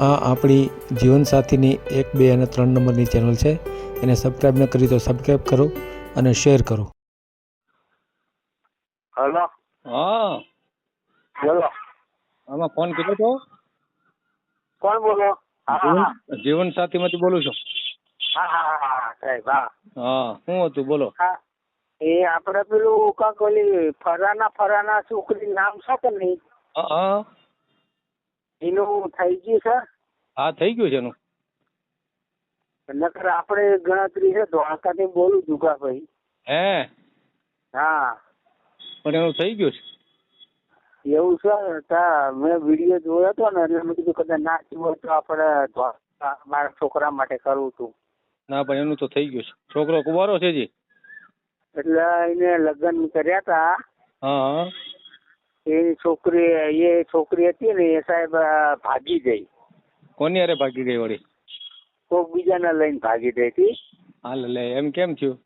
આ આપણી જીવનસાથીની એક બે અને ત્રણ નંબરની ચેનલ છે. એને સબસ્ક્રાઈબ ન કરી તો સબસ્ક્રાઈબ કરો અને શેર કરો. હલો. હા. બોલો. આમાં ફોન કર્યો તો? કોણ બોલો? જીવન સાથી માંથી બોલું છું. હા શું હતું? બોલો. હા. એ આપડે પેલું કાંક ઓલી ફરાના ફરાના છોકરી નામ છે કે નહીં? એનું થઈ ગયું છે? હા થઈ ગયું છે એનું. નકર આપણે ગણતરી છે દ્વારકાથી બોલું જુગાભાઈ હે? હા. પણ એનું થઈ ગયું છે? એવું છે તા મેં વીડિયો જોયો હતો ને એટલે મેં કીધું કદાચ ના થયું હોય તો આપણે દ્વારકા મારા છોકરા માટે કરવું હતું ના પણ એનું તો થઈ ગયું છે. છોકરો કુવારો છે જી. એટલે એને લગ્ન કર્યા હતા હા. હા એ છોકરી એ છોકરી હતી ને એ સાહેબ ભાગી ગઈ. કોની અરે ભાગી ગઈ વળી? કોક બીજાને લઈને ભાગી ગઈ હતી. હાલ લે એમ કેમ થયું?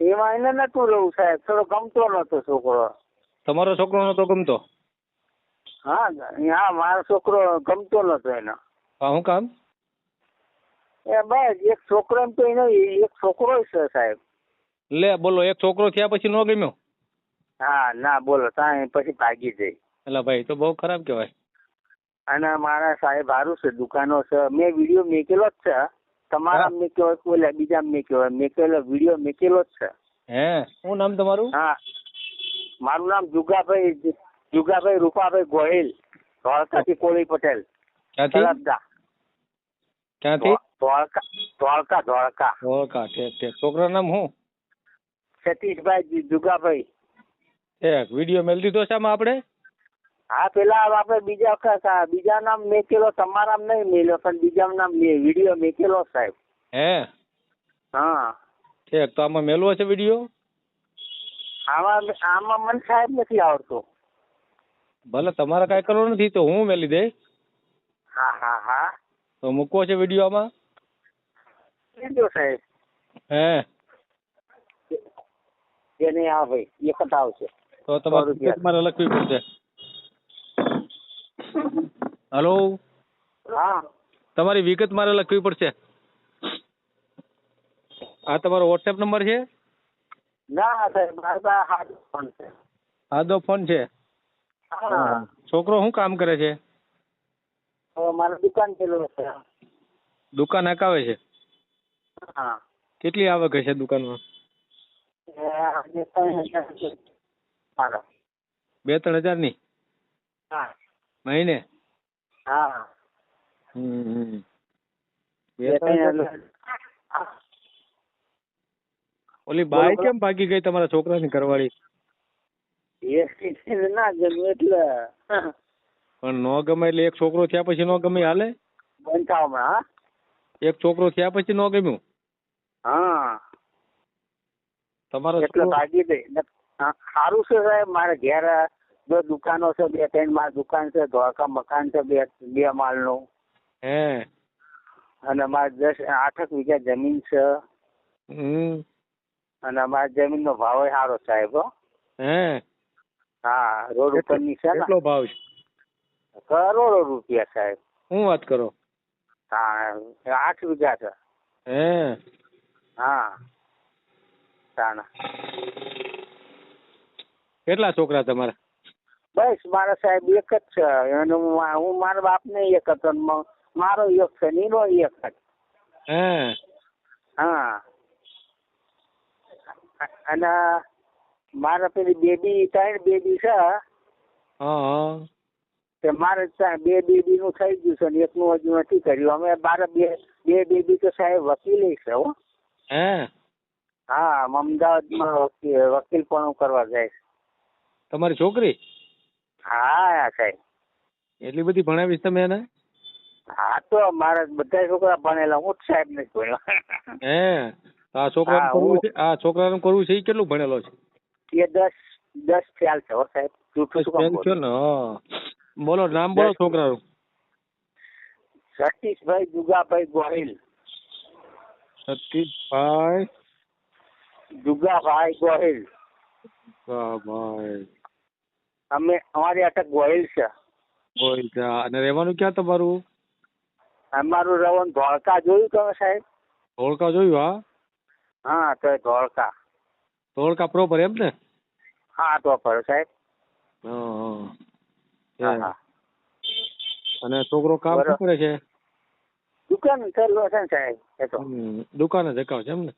એમાં એને નતું રહેવું સાહેબ થોડો ગમતો નતો છોકરો. તમારો છોકરો નતો ગમતો? હા હા મારો છોકરો ગમતો નતો એનો. શું કામ? એ બસ એક છોકરો એમ તો એનો એક છોકરો જ છે સાહેબ. લે બોલો એક છોકરો થયા પછી ન ગમ્યો? હા ના બોલો ત્યાં પછી ભાગી જઈ. એટલે ભાઈ તો બહુ ખરાબ કહેવાય. અને મારા સાહેબ સારું છે દુકાનો છે. મેં વીડિયો મેકેલો જ છે. તમારા. મેક્યો હોય બીજા મેક્યો મેકેલો વીડિયો મેકેલો જ છે. હે શું નામ તમારું? હા. મારું નામ જુગાભાઈ જુગાભાઈ રૂપાભાઈ ગોહિલ ધોળકાથી કોળી પટેલ. ક્યાંથી? તળપદા ક્યાંથી? ધોળકા ધોળકા ધોળકા. ઓળખા ઠીક ઠેક છોકરાનું નામ શું? સતીશભાઈ જુગાભાઈ. ઠેક વીડિયો મેલ દીધો છે આમાં આપણે? હા પેલા આપણે બીજા વખત આ બીજા નામ મેકેલો તમારા નહીં મેલ્યો પણ બીજા નામ મે- વીડિયો મેકેલો સાહેબ. હે? હા. ઠીક તો આમાં મેલવો છે વીડિયો આમાં આમાં મને સાહેબ નથી આવડતો. ભલે તમારે કાંઈ કરવું નથી તો હું મેલી દે હા હા હા. તો મૂકવો છે વીડિયો આમાં? કીધું સાહેબ. હે? એ નહીં હા ભાઈ એક જ આવશે. તો તમારે રૂપિયા. મારે લખવી પડશે. હેલો? હા. તમારી વિગત મારે લખવી પડશે. આ તમારો વોટ્સએપ નંબર છે? ના સાહેબ મારે તો આ ફોન છે. આદો ફોન છે? હા. છોકરો શું કામ કરે છે? મારે દુકાન પેલું છે. દુકાન હકાવે છે? હા. કેટલી આવક હશે દુકાનમાં? એ બે ત્રણ હજારની હા. મહિને? હા. હમ. બે ત્રણ. ઓલી બાઈ કેમ ભાગી ગઈ તમારા છોકરાની ઘરવાળી? એ ના ગમ્યું એટલે. પણ ન ગમે એટલે એક છોકરો થયા પછી ન ગમે હાલે? બંધાવમાં હા. એક છોકરો થયા પછી નો ગમ્યું? હા. તમારો એટલે ભાગી ગઈ. સારું છે સાહેબ. મારે ઘેર બે દુકાનો છે બે ત્રણ માળ દુકાન છે ધોળકા મકાન છે બે બે માળનું હે. અને મારે દસ આઠક વીઘા જમીન છે. હમ. અને મારા જમીનનો ભાવ સારો સાહેબ હો. હે. હા રોડ ઉપરની છે કેટલો ભાવ છે? કરોડો રૂપિયા સાહેબ. શું વાત કરો? હા આઠ વીઘા છે. હે. હા. તાણા. કેટલા છોકરા તમારા? બસ મારા સાહેબ એક જ છે. અને હું મારા બાપને એક હતો મારો એક છે ને એક જ. હે? હા. અને મારા પેલી બેબી ત્રણ બેબી છે. હા હા. તે મારે બે બેબી નું થઈ ગયું છે ને એકનું હજુ નથી કર્યું. અમે બાર બે બે બેબી તો સાહેબ વકીલ છે હો. હે? અમદાવાદમાં વકીલ વકીલ પણ કરવા જાય છે. તમારી છોકરી? હા સાહેબ. એટલી બધી ભણાવીશ તમે એને? હા તો મારા બધા છોકરા ભણેલા હું સાહેબ ને ભણ્યો. હે આ છોકરાને કરવું છે આ છોકરાને કરવું છે એ કેટલું ભણેલો છે? એ દસ દસ ખ્યાલ છે હો સાહેબ. જૂઠું શું કામ ફેલ ને હા. બોલો નામ બોલો છોકરાનું. સતીશભાઈ જુગાભાઈ ગોહિલ. સતીશભાઈ? જુગાભાઈ ગોહિલ. ભાઈ અમે અમારી અટક ગોહિલ છે. ગોહિલ છે. અને રહેવાનું ક્યાં તમારું? અમારું રહેવાનું ધોળકા. જોયું તમે સાહેબ? ધોળકા જોયું હા? હા તો ધોળકા. ધોળકા પ્રોપર એમ ને? હા તો પર સાહેબ. હા, અને છોકરો કામ શું કરે છે? દુકાન ચાલુ છે ને સાહેબ એ તો. દુકાન જ છે એમ ને?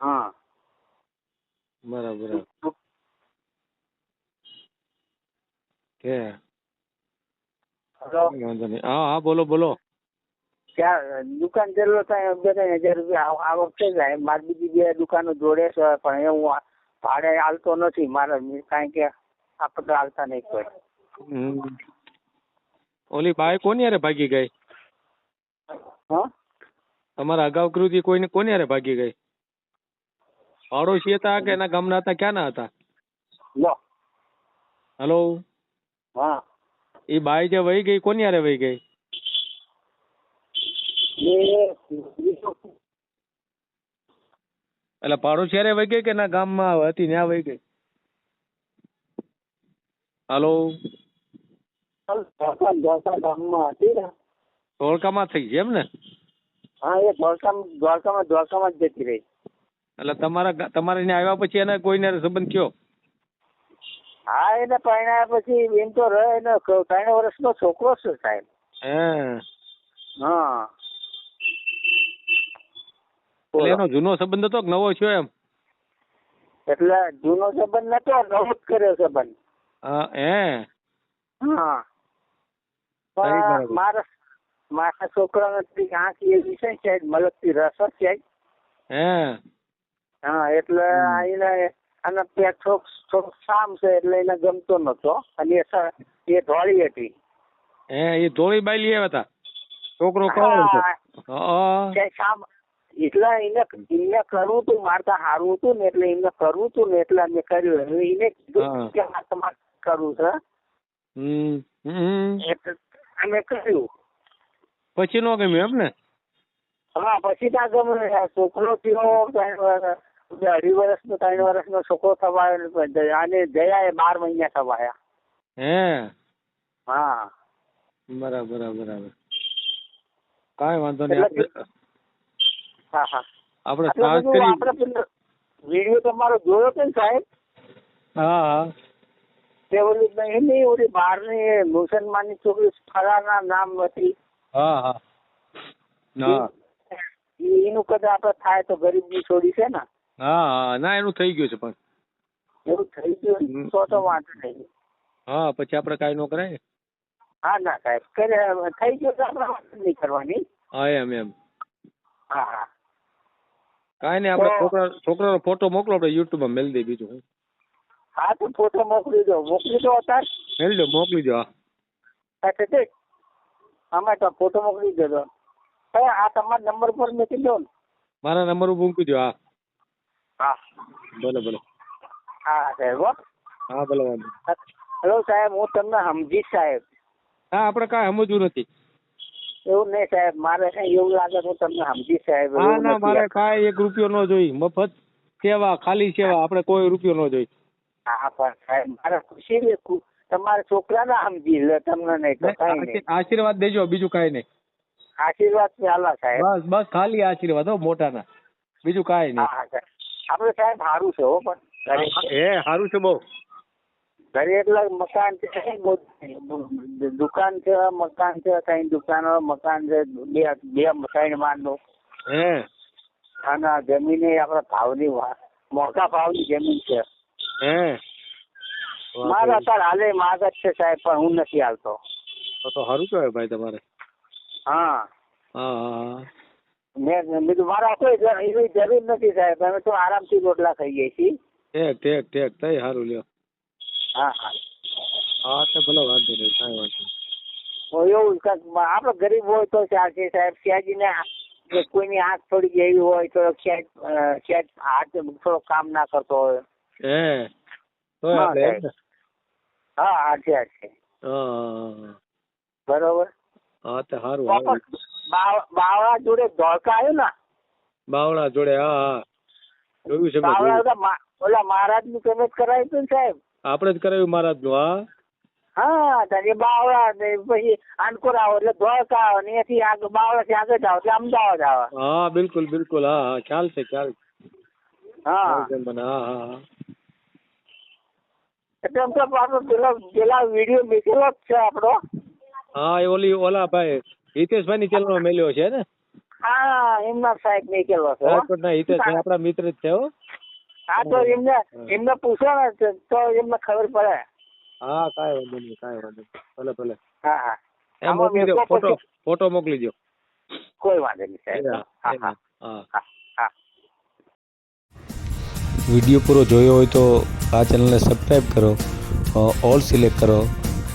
હા. બરાબર બરાબર. કે વાંધો નહીં. હા હા બોલો બોલો. ત્યાં દુકાન ચાલુ થાય બે ત્રણ હજાર રૂપિયા. આ વખતે જાય મારી બીજી બે દુકાનો જોડે છે પણ એ હું ભાડે હાલતો નથી. મારે કારણ કે આપણે હાલતા નહીં કોઈ. ઓલી બાઈ કોની યારે ભાગી ગઈ? હા? તમારા અગાઉ કૃતિ કોઈને કોની હારે ભાગી ગઈ? પાડોશી હતા કે એના ગામના હતા? ક્યાંના હતા? લો. હલો. હા. એ બાઈ જે વહી ગઈ કોની હારે વહી ગઈ? એટલે પાડોશી હારે વહી ગઈ કે ના ગામમાં હતી ત્યાં વહી ગઈ? હલો? ગામમાં હતી ને. ધોળકામાં થઈ છે એમ ને? હા એ ધોળકામાં દ્વારકામાં ધોળકામાં જ જતી રહી. એટલે તમારા તમારે ત્યાં આવ્યા પછી એને કોઈને સંબંધ કયો હા એને પરણાયા પછી એમ તો રહે ને ક- ત્રણ વર્ષનો છોકરો છે સાહેબ. હે. એનો જૂનો સંબંધ હતો કે નવો છે એમ? એટલે જૂનો સંબંધ નતો નવો જ કર્યો સંબંધ. હા હે. મારા મારા છોકરાને આંખ એવી છે સાહેબ મલકથી રસ જ છે હે. હા એટલે એને આના ત્યાં થોડોક થોડોક સામ છે એટલે એને ગમતો નતો. અને એ ધોળી હતી. હે એ ધોળી બાયલી આવ્યા હતા છોકરો કોણ છે એટલે એને એને કરવું તું મારતા હારવું તું ને એટલે એને કરવું તું ને એટલે અમે કર્યું. હવે એને કીધું. કે આ તમારે કરવું છે. એટલે અમે કર્યું. પછી નો ગમ્યું એમ ને? હા પછી ત્યાં ગમ્યું. છોકરો થયો વર્ષ અઢી વર્ષનો ત્રણ વર્ષનો છોકરો થવાયો અને જયા એ બાર મહિના થવાયા. હે? હા. બરાબર બરાબર. કાંઈ વાંધો નહીં. હા હા. આપણે એટલે સાહસ કરી આપણે વીડિયો તમારો જોયો કે સાહેબ? હા હા. તે ઓલી એની ઓલી બહારની મુસલમાનની છોકરી ફલાના નામ હતી. હા હા. ના એનું કદાચ આપણે થાય તો ગરીબની છોડી છે ને? હા હા ના એનું થઈ ગયું છે પણ. એવું થઈ ગયું તો તો વાંધો નહીં. હા પછી આપણે કાંઈ નો કરાય? હા ના સાહેબ કરે થઈ ગયું તો આપણે વાત નહીં કરવાની. હા એમ એમ. હા હા. કાંઈ નહીં આપણે છોકરા છોકરાનો ફોટો મોકલો આપણે યુટ્યુબમાં મેલ દઈએ બીજું હું હા તો ફોટો મોકલી દો. મોકલી દો અત્યારે. મેલ દો મોકલી દો હા. ઠીક અમે તો ફોટો મોકલી દેજો હવે આ તમારા નંબર પર મૂકી દો ને. મારા નંબર ઉપર મૂકી દો હા. હા. બોલો બોલો. હા સાહેબ હો. બોલો વાંધો હેલો સાહેબ હું તમને સમજી સાહેબ. હા આપણે કાંઈ સમજવું નથી. એવું નહીં સાહેબ મારે એવું લાગે હું તમને સમજી સાહેબ. હા ના મારે કાંઈ એક રૂપિયો ન જોઈ મફત સેવા ખાલી સેવા આપણે કોઈ રૂપિયો ન જોઈ હા પણ સાહેબ મારે ખુશી તમારા છોકરાને સમજી લે તમને નહીં તો કઈ નહીં. આશીર્વાદ દેજો બીજું કાંઈ નહીં. આશીર્વાદ ચાલો સાહેબ. બસ બસ ખાલી આશીર્વાદ હો મોટાના. બીજું કાંઈ હા નહીં હા સાહેબ સારું છે હો પણ એ સારું છે બહુ. ઘરે એટલા મકાન છે દુકાન છે મકાન છે કઈ દુકાનો મકાન છે બે બે ત્રણ માળનું. હે. અને જમીન એ આપણા ભાવની મોટા ભાવની જમીન છે. મારા અત્યારે હાલે માગ જ છે સાહેબ પણ હું નથી હાલતો. તો તો સારું કહેવાય ભાઈ તમારે. હા હા હા. મેં બીજું મારા કોઈ એવી જરૂર નથી સાહેબ. અમે તો આરામથી રોટલા ખાઈએ છીએ. ઠેક ઠેક ઠેક. તઈ સારું લ્યો. હા હા. હા તો ભલે વાંધો નહીં કાંઈ વાંધો તો એવું આપણે ગરીબ હોય તો ચાલશે સાહેબ સયાજીને આ- કોઈની આંખ થોડી એવી હોય તો સહેજ અ, હાથ થોડો કામ ના કરતો હોય. હે તોય હા, આપણે એમ હા હાથે હાથે. હા હા, હા. બરોબર? હા તો સારું બાવળા જોડે ધોળકા આવ્યો ને? બાવળા જોડે હા હા. જોયું છે બાવળા ઓલા મહારાજનું પેમેન્ટ કરાવ્યું હતું સાહેબ? આપણે જ કરાવ્યું મહારાજનું હા હા તારે બાવળા ને પછી આનકોર આવો એટલે ધોળકા આવે ને એથી આગળ બાવળાથી આગળ જાવ એટલે અમદાવાદ આવે. હા બિલકુલ બિલકુલ હા હા ખ્યાલ છે ખ્યાલ. હા. હા હા હા એટલે એમ તો આપણો પેલો પેલા વીડિયો મેકેલો જ છે આપણો. હા એ ઓલી ઓલા ભાઈ હિતેશભાઈ ની ચેનલમાં મેલ્યો છે ને? હા એમના સાહેબ મૂકેલો છે રાજકોટ ના હિતેશભાઈ આપણા મિત્ર જ છે હો. હા તો એમને એમને પૂછો ને તો- એમને ખબર પડે. હા કાંઈ વાંધો નહીં કાંઈ વાંધો નહીં. ભલે ભલે. હા હા. એમ મોકલી દો ફોટો ફોટો મોકલી દો. કોઈ વાંધો નહીં સાહેબ. હા હા. વીડિયો પૂરો જોયો હોય તો આ ચેનલને સબસ્ક્રાઈબ કરો ઓલ સિલેક્ટ કરો